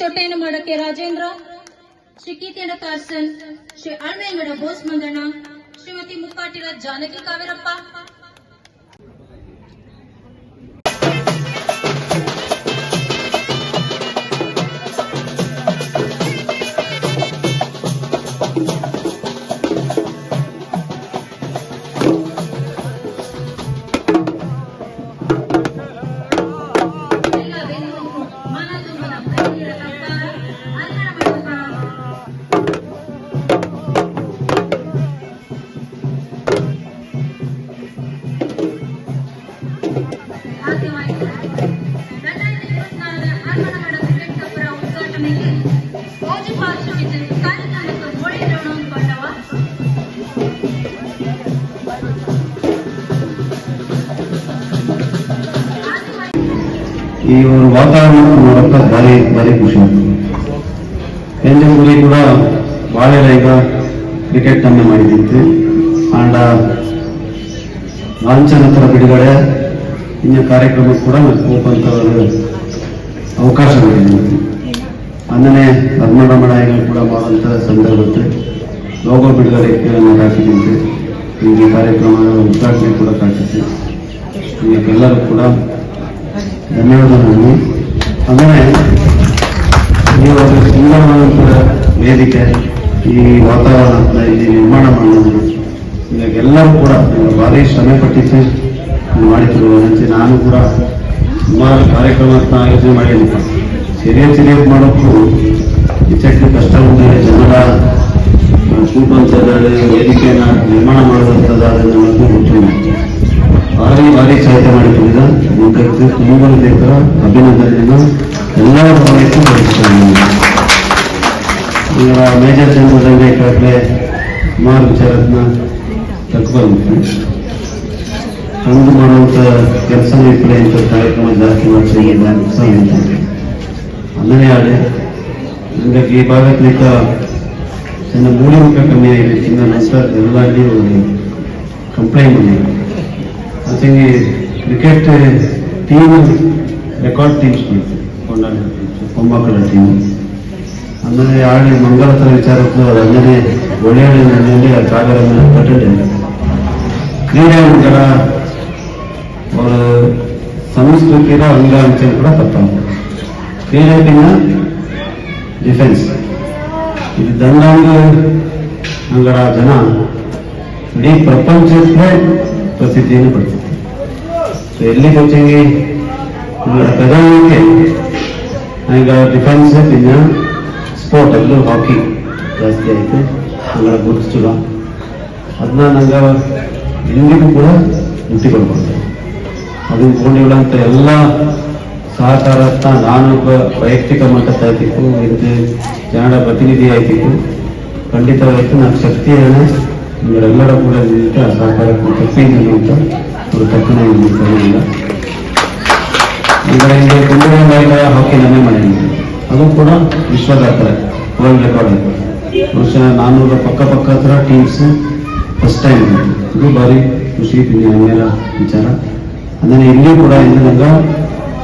ಚೊಟ್ಟೆಯನ್ನು ಮಾಡಕ್ಕೆ ರಾಜೇಂದ್ರ ಶ್ರೀ ಕೀರ್ತಿಯಡ ಕಾರ್ಸನ್ ಶ್ರೀ ಅಳ್ಮೇಂಗಡ ಬೋಸ್ ಮಂಗಣ್ಣ ಶ್ರೀಮತಿ ಮುಕ್ಕಾಟಿರ ಜಾನಕಿ ಕಾವೇರಪ್ಪ ಈ ಒಂದು ವಾತಾವರಣ ನೋಡೋಕೆ ಭಾರಿ ಭಾರಿ ಖುಷಿ ಆಗ್ತದೆ. ಎಂಜಂಗುರಿ ಕೂಡ ಭಾಳ ಈಗ ಕ್ರಿಕೆಟ್ ಅನ್ನು ಮಾಡಿದ್ದಿತ್ತು. ಆ್ಯಂಡ್ ಲಾಂಛನ ಥರ ಬಿಡುಗಡೆ ಇನ್ನು ಕಾರ್ಯಕ್ರಮ ಕೂಡ ಓಪನ್ ಅವಕಾಶ ಅವಕಾಶ ಅಂದನೇ ಅಂದನೆ ಹನುಮರಮಣಾಯಿಗಳು ಕೂಡ ಮಾಡುವಂಥ ಸಂದರ್ಭಕ್ಕೆ ಲೋಗೋ ಬಿಡುಗಡೆ ನಾನು ಹಾಕಿದ್ದಿತ್ತು ಈ ಕಾರ್ಯಕ್ರಮ ಉದ್ಘಾಟನೆ ಕೂಡ ಕಾಣಿಸುತ್ತೆ. ಎಲ್ಲರೂ ಕೂಡ ಧನ್ಯವಾದಗಳು. ಆಮೇಲೆ ಈ ಒಂದು ಸುಂದರವಾದಂಥ ವೇದಿಕೆ, ಈ ವಾತಾವರಣ ಇಲ್ಲಿ ನಿರ್ಮಾಣ ಮಾಡೋದು ಎಲ್ಲರೂ ಕೂಡ ನೀವು ಭಾರಿ ಶ್ರಮ ಪಟ್ಟಿದ್ದೆ. ಮಾಡಿದ್ರು ಅಂತೆ ನಾನು ಕೂಡ ಸುಮಾರು ಕಾರ್ಯಕ್ರಮ ಆಯೋಜನೆ ಮಾಡಿದ್ದೀನಿ. ಸಿರಿಯ ಸಿರಿಯ ಮಾಡೋಕ್ಕೂ ಹೆಚ್ಚು ಕಷ್ಟ ಉಂಟು ಜನರ ಕೂಪಂಚದಲ್ಲಿ ವೇದಿಕೆಯನ್ನು ನಿರ್ಮಾಣ ಮಾಡುವಂಥದ್ದು ಗೊತ್ತಿಲ್ಲ ಭಾರಿ ಭಾರಿ ಸಹಾಯ ಮಾಡಿಕೊಂಡಿದ್ದ ತುಂಬ ಬೇಕಾದ ಅಭಿನಂದನೆಯನ್ನು ಎಲ್ಲರ ಸಮಯಕ್ಕೂ ಬಯಸುತ್ತೇನೆ ಈಗ ಮೇಜರ್ ಜನರಲ್ ಈಗಾಗಲೇ ಸುಮಾರು ವಿಚಾರತ್ನ ತಕ್ಕೊಂಡು ತಂದು ಮಾಡುವಂಥ ಕೆಲಸ ಇಪ್ಪಡೆ ಇಂಥ ಕಾರ್ಯಕ್ರಮ ಜಾಸ್ತಿ ಮಾಡ್ತೀವಿ ಅಂದರೆ ಆಡೆ ನನಗೆ ಈ ಭಾಗಕ್ಕಿಂತ ನನ್ನ ಮೂಡಿ ಮುಖ ಕಮ್ಮಿ ಆಗಿದೆ. ಚಿನ್ನ ನಂತರ ಎಲ್ಲ ಕಂಪ್ಲೇಂಟ್ ಮಾಡಿ ಮತ್ತು ಕ್ರಿಕೆಟ್ ಟೀಮ್ ರೆಕಾರ್ಡ್ ಟೀಮ್ಸ್ ಕೊಂಡಾಡ ಮೊಮ್ಮಕ್ಕಳ ಟೀಮ್ ಅಂದರೆ ಆಡಿ ಮಂಗಳತರ ವಿಚಾರಕ್ಕೂ ಅದನ್ನೇ ಒಳ್ಳೆಯ ಕಾಗರನ್ನು ಕಟ್ಟಿದೆ ಕ್ರೀಡೆಗಳ ಅವರ ಸಂಸ್ಕೃತಿಯ ಅಂಗ ಅಂಚೆ ಕೂಡ ತಪ್ಪಾಗ ಕ್ರೀಡೆಗಿನ ಡಿಫೆನ್ಸ್ ಇದು ದಂಡಾಂಗ ಅಂಗಡ ಜನ ಇಡೀ ಪ್ರಪಂಚಕ್ಕೆ ಪ್ರಸಿದ್ಧಿಯನ್ನು ಪಡ್ತಾರೆ ಎಲ್ಲಿ ಹೋಗ್ತೀವಿ ಪ್ರಧಾನಕ್ಕೆ ಈಗ ಡಿಫೆನ್ಸ್ ಇನ್ನ ಸ್ಪೋರ್ಟ್ ಅಲ್ಲೂ ಹಾಕಿ ಜಾಸ್ತಿ ಆಯಿತು. ಅದರ ಗುರುತಿಸಿಲ್ಲ ಅದನ್ನ ನಂಗೆ ಎಲ್ಲಿಗೂ ಕೂಡ ಮುಟ್ಟಿಕೊಳ್ಬಾರ್ದು ಅದು ಕೊಂಡಿಗಳ ಅಂತ ಎಲ್ಲ ಸಹಕಾರ ನಾನೊಬ್ಬ ವೈಯಕ್ತಿಕ ಮಟ್ಟದ ಆಯ್ತಿತ್ತು. ಇದು ಜನರ ಪ್ರತಿನಿಧಿ ಆಯ್ತಿತ್ತು. ಖಂಡಿತವಾಯಿತು ನನ್ನ ಶಕ್ತಿಯನ್ನು ಇವರೆಲ್ಲರ ಕೂಡ ನಿಂತ ಸಹಕಾರ ತಪ್ಪಿ ಅಂತ. ಅವರು ತಪ್ಪನೆ ಇಲ್ಲ ಇದರ ಹಿಂದೆ ಮಹಿಳೆಯ ಹಾಕಿ ನನ್ನೇ ಮಾಡಿದ್ದೀನಿ ಅದು ಕೂಡ ವಿಶ್ವ ದಾಖಲೆ ವರ್ಲ್ಡ್ ರೆಕಾರ್ಡ್ ಬಹುಶಃ ನಾನ್ನೂರ ಪಕ್ಕ ಪಕ್ಕ ಹತ್ರ ಟೀಮ್ಸ್ ಫಸ್ಟ್ ಟೈಮ್ ಇದು. ಭಾರಿ ಖುಷಿ ಹೆಮ್ಮೆಯ ವಿಚಾರ. ಅದನ್ನು ಇಲ್ಲಿ ಕೂಡ ಇಂದು ನಂಗೆ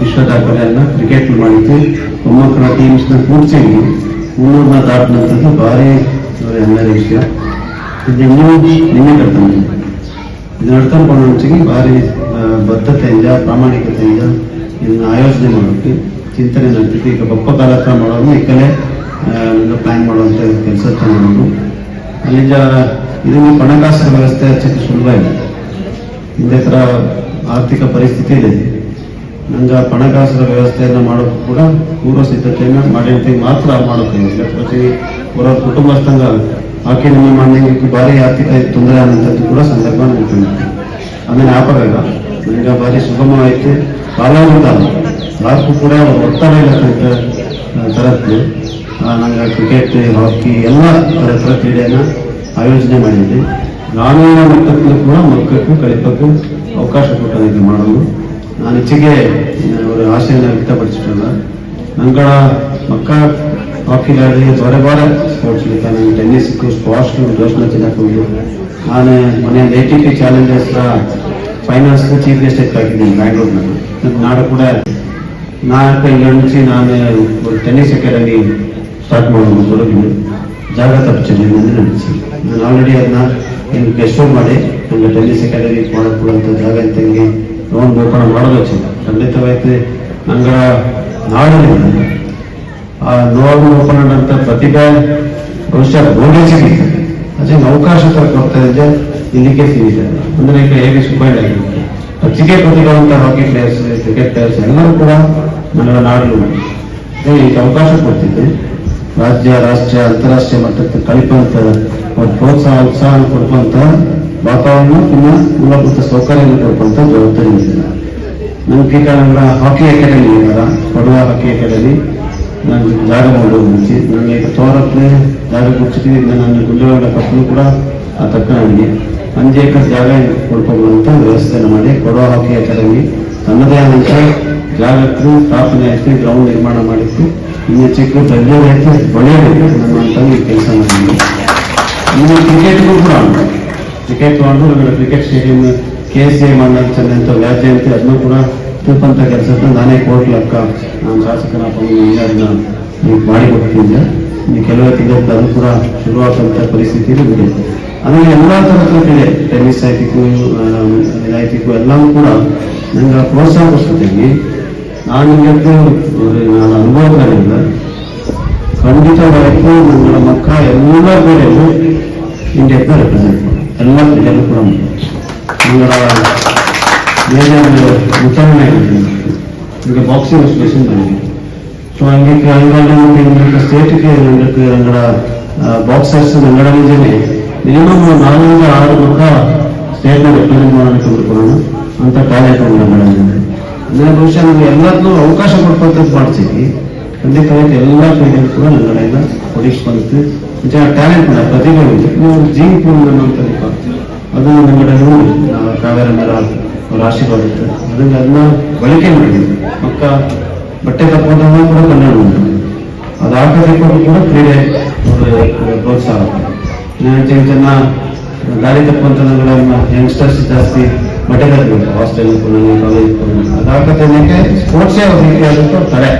ವಿಶ್ವ ದಾಖಲೆಯನ್ನು ಕ್ರಿಕೆಟ್ ಮಾಡಿದ್ದು ಮೊಮ್ಮಕ್ಕಳ ಟೀಮ್ಸ್ನ ಕೂಡಿಸಿ ಮುನ್ನೂರನ್ನ ದಾಟಿನಂಥದ್ದು ಭಾರಿ ಎಲ್ಲರ ವಿಷಯ. ಇದು ನಿನ್ನೆ ಕರ್ತವ್ಯ ಇದು ನಡ್ಕೊಂಡು ಭಾರಿ ಬದ್ಧತೆಯಿಂದ ಪ್ರಾಮಾಣಿಕತೆಯಿಂದ ಇದನ್ನ ಆಯೋಜನೆ ಮಾಡೋಕ್ಕೆ, ಚಿಂತನೆ ನಡೆದಿತ್ತು ಈಗ ಬಪ್ಪ ಕಾಲತ್ರ ಮಾಡೋದು ಈ ಕಲೆ ಪ್ಲಾನ್ ಮಾಡುವಂಥ ಕೆಲಸ ಮಾಡೋದು ಅಲ್ಲಿಂದ ಇದನ್ನು ಹಣಕಾಸಿನ ವ್ಯವಸ್ಥೆ ಹಚ್ಚಕ್ಕೆ ಸುಲಭ ಇಲ್ಲ ಹಿಂದೆ ಥರ ಆರ್ಥಿಕ ಪರಿಸ್ಥಿತಿ ಇದೆ. ನಂಗೆ ಹಣಕಾಸಿನ ವ್ಯವಸ್ಥೆಯನ್ನು ಮಾಡೋಕ್ಕೂ ಕೂಡ ಪೂರ್ವ ಸಿದ್ಧತೆಯನ್ನು ಮಾಡಿರ್ತೀವಿ ಮಾತ್ರ ಮಾಡೋಕೆ ಪ್ರತಿ, ಅವರ ಕುಟುಂಬಸ್ಥಂಗ ಆಕೆ ನಿಮ್ಮ ಮನೆಗೆ ಭಾರಿ ಆರ್ಥಿಕ ತೊಂದರೆ ಆದಂಥದ್ದು ಕೂಡ ಸಂದರ್ಭ ನನಗೆ ಆಮೇಲೆ ವ್ಯಾಪಾರ ಇಲ್ಲ ನನಗೆ ಭಾರಿ ಸುಗಮವಾಯಿತು ಕಾಲಾನುಂಟ ಯಾರಿಗೂ ಕೂಡ ಒತ್ತಡ ಇರತಕ್ಕಂಥ ತರದ್ದು. ನಂಗೆ ಕ್ರಿಕೆಟ್ ಹಾಕಿ ಎಲ್ಲ ಥರ ಕ್ರೀಡೆಯನ್ನು ಆಯೋಜನೆ ಮಾಡಿದ್ದೆ ಗ್ರಾಮೀಣ ಮಟ್ಟಕ್ಕೂ ಕೂಡ ಮಕ್ಕಳಕ್ಕೂ ಕಲಿಪಕ್ಕೂ ಅವಕಾಶ ಕೊಟ್ಟದಕ್ಕೆ ಮಾಡೋದು. ನಾನು ಹೆಚ್ಚಿಗೆ ಅವರ ಆಶೆಯನ್ನು ವ್ಯಕ್ತಪಡಿಸಿಟ್ಟಲ್ಲ ನಂಗಳ ಮಕ್ಕ ಹಾಕಿಲಾಡಿ ಬೇರೆ ಬೇರೆ ಸ್ಪೋರ್ಟ್ಸ್ ನಾನು ಟೆನ್ನಿಸ್ ಸ್ಕ್ವಾಶ್ ದೋಷನ ಚೆನ್ನಾಗಿ ನಾನು ಮೊನ್ನೆ A T P challenges finance chief guest ಆಗಿದ್ದೀನಿ ಬ್ಯಾಂಗ್ಳೂರ್ನಲ್ಲಿ ನಾಡು ಕೂಡ ನಾಲ್ಕು ಇಲ್ಲಿ నుంచి ನಾನು ಟೆನ್ನಿಸ್ ಅಕಾಡೆಮಿ ಸ್ಟಾರ್ಟ್ ಮಾಡೋದು ತೊಡಗಿದ್ದು ಜಾಗ ತಪ್ಪಿಸಿದ್ದೀನಿ ಎಂದು ನಡೆಸಿ ನಾನು ಆಲ್ರೆಡಿ ಅದನ್ನ ಇನ್ನು ಗೆಸ್ಟ್ ಮಾಡಿ, ನನಗೆ ಟೆನ್ನಿಸ್ ಅಕಾಡೆಮಿ ಮಾಡಕ್ಕೂಡಂತ ಜಾಗ ಅಂತ ಹಿಂಗೆ ಲೋನ್ ಓಪನ್ ಮಾಡೋದು ಖಂಡಿತವಾಯ್ತು ನಂಗಳ ನಾಡಿನಿಂದ ಆ ನೋವು ಓಪನ್ ಆದಂತ ಪ್ರತಿಭೆ ಬಹುಶಃ ಗೋಡೆಜಿಗೆ ಅದೇ ಅವಕಾಶ ಕೊಡ್ತಾ ಇದೆ, ಇಲ್ಲಿಗೆ ಸಿಗಿದೆ ಅಂದ್ರೆ ಈಗ ಹೇಗೆ ಸುಬ್ಬಣ್ಣ ಹೆಚ್ಚಿಗೆ ಪ್ರತಿಭಾವಂತ ಹಾಕಿ ಪ್ಲೇಯರ್ಸ್ ಕ್ರಿಕೆಟ್ ಪ್ಲೇಯರ್ಸ್ ಎಲ್ಲರೂ ಕೂಡ ನನ್ನ ನಾಡು ಈಗ ಅವಕಾಶ ಕೊಡ್ತಿದ್ದೆ ರಾಜ್ಯ, ರಾಷ್ಟ್ರೀಯ, ಅಂತಾರಾಷ್ಟ್ರೀಯ ಮಟ್ಟಕ್ಕೆ ಕಲಿಪಂತ ಅವ್ರ ಪ್ರೋತ್ಸಾಹ, ಉತ್ಸಾಹ ಕೊಡುವಂತ ವಾತಾವರಣ ಇನ್ನು ಮೂಲಭೂತ ಸೌಕರ್ಯ ಕೊಡುವಂತ ಜವಾಬ್ದಾರಿ ಇದೆ. ನಮ್ಮ ಹಾಕಿ ಅಕಾಡೆಮಿ ಇದ್ದಾರ ಕೊಡುವ ಹಾಕಿ ಅಕಾಡೆಮಿ ನಾನು ಜಾಗ ಮಾಡೋದು ಮುಂಚೆ ನನಗೆ ಈಗ ತೋರಕ್ಕೆ ಜಾಗ ಇನ್ನು ನನ್ನ ಗುಂಜವಾಡ ಕಪ್ಪಲು ಕೂಡ ಆ ತಕ್ಕ ನನಗೆ ಅಂಜೆ ಎಕರೆ ಜಾಗ ಕೊಡ್ಕೊಳ್ಳುವಂತ ವ್ಯವಸ್ಥೆಯನ್ನು ಮಾಡಿ, ಕೊಡೋ ಹಾಕಿ ಅಕಾಡೆಮಿ ತನ್ನದೇ ಆದಂತ ಜಾಗಕ್ಕೆ ಸ್ಥಾಪನೆ ಆಯಿತು ಗ್ರೌಂಡ್ ನಿರ್ಮಾಣ ಮಾಡಿತ್ತು ಇನ್ನು ಚಿಕ್ಕ ದೊಡ್ಡದಾಯ್ತು ಬೆಳೆಯಬೇಕು ನಮ್ಮಂತ ಈ ಕೆಲಸ ಮಾಡಿದ್ವಿ ಇನ್ನು ಕ್ರಿಕೆಟ್ಗೂ ಕೂಡ ಕ್ರಿಕೆಟ್ ತಗೊಂಡು cricket stadium K S A ಮಂಡಲ ಅಂತ ವ್ಯಾಜ್ಯ ಅಂತ ಅದನ್ನು ಕೂಡ ತಿಳ್ಕೊಂತ ಕೆಲಸದ ನಾನೇ ಕೋರ್ಟ್ ಲೆಕ್ಕ ನಾನು ಶಾಸಕನ ಅದನ್ನ ಈಗ ಮಾಡಿ ಕೊಡ್ತಿದ್ದೆ ಈ ಕೆಲವು ತಿಂಗಳು ಅದು ಕೂಡ ಶುರುವಾದಂಥ ಪರಿಸ್ಥಿತಿ ಇದೆ. ಆಮೇಲೆ ಎಲ್ಲ ಥರದ ಇದೆ. ಟೆನ್ನಿಸ್ ಆಯ್ತಿಗೂ ಇದಾಯ್ತಿಗೂ ಎಲ್ಲವೂ ಕೂಡ ನಂಗೆ ಪ್ರೋತ್ಸಾಹ ಕೊಡ್ತೀನಿ ನಾನು ಗೆದ್ದು ನಾನು ಅನುಭವಗಳಿಂದ ಖಂಡಿತವಾಗೂ ನನ್ನ ಮಕ್ಕ ಎಲ್ಲ ಕಡೆಯಲ್ಲೂ ಇಂಡಿಯಾಕ್ಕೆ ರೆಪ್ರೆಸೆಂಟ್ ಎಲ್ಲ ಕೂಡ ಮಂಗಳ ಮೇಜರ್ ವಿಚಾರಣೆ ಈಗ ಬಾಕ್ಸಿಂಗ್ ಅಸೋಸಿಯೇಷನ್ ಬಂದಿದೆ ಸೊ ಹಂಗೆ ಹಂಗಾಗಿ ಸ್ಟೇಟ್ಗೆ ನನಗೆ ನಂಗಡ ಬಾಕ್ಸರ್ಸ್ ನಂಗಡ ನಿಜನೇ ಮಿನಿಮಮ್ ನಾಲ್ಕರಿಂದ ಆರು ಮಕ್ಕ ಸ್ಟೇಟ್ನ ರೆಪ್ರೆಸೆಂಟ್ ಮಾಡೋದಕ್ಕೆ ತೆಗೆದುಕೊಳ್ಳೋಣ ಅಂತ ಟ್ಯಾಲೆಂಟ್ ಉಂಟು ನಂಗಡ ಅಂದ್ರೆ ಬಹುಶಃ ನಮ್ಗೆ ಎಲ್ಲದನ್ನೂ ಅವಕಾಶ ಕೊಡ್ಕೊಂತ ಮಾಡ್ತೀವಿ ಖಂಡಿತವಾಗಿ ಎಲ್ಲ ಕಡೆಗಳು ಕೂಡ ನನ್ನ ಕಡೆಯಿಂದ ಒಡಿಶ್ ಬಂತು ನಿಜ ಟ್ಯಾಲೆಂಟ್ ಇಲ್ಲ ಪ್ರತಿಭೆ ಇದೆ ನೀವು ಜೀನ್ ಪೂಲ್ ಅನ್ನೋಂಥ ಅದು ನಮ್ಮ ಕಡೆ ನೋಡಿ ಕಾವೇರಿ ಮರ ಅವ್ರ ಆಶೀರ್ವಾದ ಇತ್ತು ಅದನ್ನ ಅದನ್ನ ಬಳಕೆ ಮಾಡಿದ್ವಿ ಮಕ್ಕ ಬಟ್ಟೆ ತಪ್ಪೋದನ್ನ ಕೂಡ ಕನ್ನಡ ಉಂಟು. ಅದು ಹಾಕೋದಕ್ಕೂ ಕೂಡ ಕ್ರೀಡೆ ಪ್ರೋತ್ಸಾಹ. ಜನ ದಾರಿ ತಪ್ಪುವಂತ ಯಂಗ್ಸ್ಟರ್ಸ್ ಜಾಸ್ತಿ ಬಟ್ಟೆ ತರಬೇಕು. ಹಾಸ್ಟೆಲ್ ಕಾಲೇಜ್ ಅದು ಹಾಕೋದಕ್ಕೆ ಸ್ಪೋರ್ಟ್ಸೇ ಅವ್ರಿಗೆ ಆದಂತೂ ತಡೆ.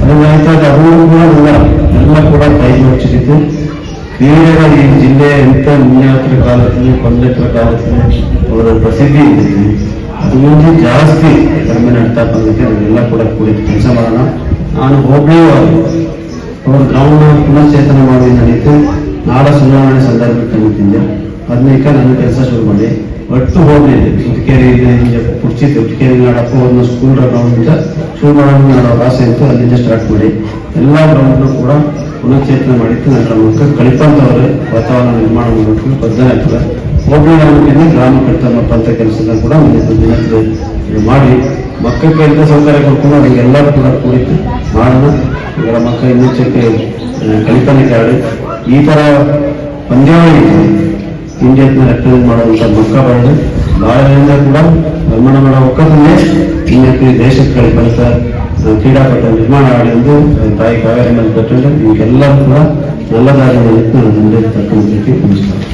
ಅದನ್ನ ಅವರು ಕೂಡ ಎಲ್ಲ ಎಲ್ಲ ಕೂಡ ಕೈ ಮುಚ್ಚಿದ್ದು ಕ್ರೀಡೆಗಳ ಈ ಜಿಲ್ಲೆ ಎಂತ ಮುನ್ಯಾತ್ರ ಕಾಲದಲ್ಲಿ ಪಂಡಿತರ ಕಾಲದಲ್ಲಿ ಅವರ ಪ್ರಸಿದ್ಧಿ ಇದೆ ಮುಂಚೆ ಜಾಸ್ತಿ ಕಡಿಮೆ ನಡ್ತಾ ಬಂದಿದೆ ನಾವೆಲ್ಲ ಕೂಡ ಕೂಡಿ ಕೆಲಸ ಮಾಡೋಣ. ನಾನು ಹೋಗ್ಲೇ ಅವರ ಗ್ರೌಂಡ್ ಪುನಶ್ಚೇತನ ಮಾಡಿ ನಡೀತು. ನಾಡ ಸುಧಾರಣೆ ಸಂದರ್ಭಕ್ಕೆ ಕಲಿತಿದ್ದೆ ಅದನ್ನೇಕ ನನ್ನ ಕೆಲಸ ಶುರು ಮಾಡಿ ಒಟ್ಟು ಹೋಗ್ಲಿ ಉಟ್ಕೇರಿ ಕುರ್ಚಿ ಉಟ್ಕೇರಿ ನಾಡಪ್ಪ ಒಂದು ಸ್ಕೂಲ್ ಗ್ರೌಂಡಿಂದ ಶುರು ಮಾಡೋದು ಮಾಡೋ ಆಸೆ ಇತ್ತು. ಅಲ್ಲಿಂದ ಸ್ಟಾರ್ಟ್ ಮಾಡಿ ಎಲ್ಲ ಗ್ರೌಂಡ್ನೂ ಕೂಡ ಪುನಶ್ಚೇತನ ಮಾಡಿತ್ತು. ನನ್ನ ಮಕ್ಕಳು ಕಲಿತಂತವ್ರೆ ವಾತಾವರಣ ನಿರ್ಮಾಣ ಮಾಡಿ ಬದ್ಧನೆ ಹೋಬಳಿ ಗ್ರಾಮ ಕಟ್ಟ ಮಾಡುವಂಥ ಕೆಲಸನ ಕೂಡ ಮಾಡಿ ಮಕ್ಕಳ ಕೈಯಿಂದ ಸೌಕರ್ಯ ಕೊಡ್ಕೊಂಡು ಅವ್ರಿಗೆ ಎಲ್ಲರೂ ಕೂಡ ಕುರಿತು ಮಾಡೋಣ. ಇವರ ಮಕ್ಕಳ ಇನ್ನೊಂಚಕ್ಕೆ ಕಲ್ಪನೆ ಕಾರಣ ಈ ಥರ ಪಂದ್ಯಾವಳಿ ಇಂಡಿಯಾತ್ನ ರೆಪ್ರೆಸೆಂಟ್ ಮಾಡುವಂಥ ಮಕ್ಕಳ ಬರೋದು ಭಾರತದಿಂದ ಕೂಡ ನಿರ್ಮಾಣ ಮಾಡೋ ಒಕ್ಕತ್ತನ್ನೇ ಇಂಡಿಯಾಕ್ಕೆ ದೇಶಕ್ಕೆ ಕಳಿತ ಕ್ರೀಡಾಪಟ ನಿರ್ಮಾಣ ಆಗಲಿ ಎಂದು ತಾಯಿ ಕಾವೇರಿ ಮೇಲೆ ಕಟ್ಟಿದ್ರೆ ನಿಮಗೆಲ್ಲರೂ ಕೂಡ ಎಲ್ಲದಾಗಿ ನಾನು ಮುಂದೆ ತಕ್ಕಂಥಕ್ಕೆ ನಮಸ್ಕಾರ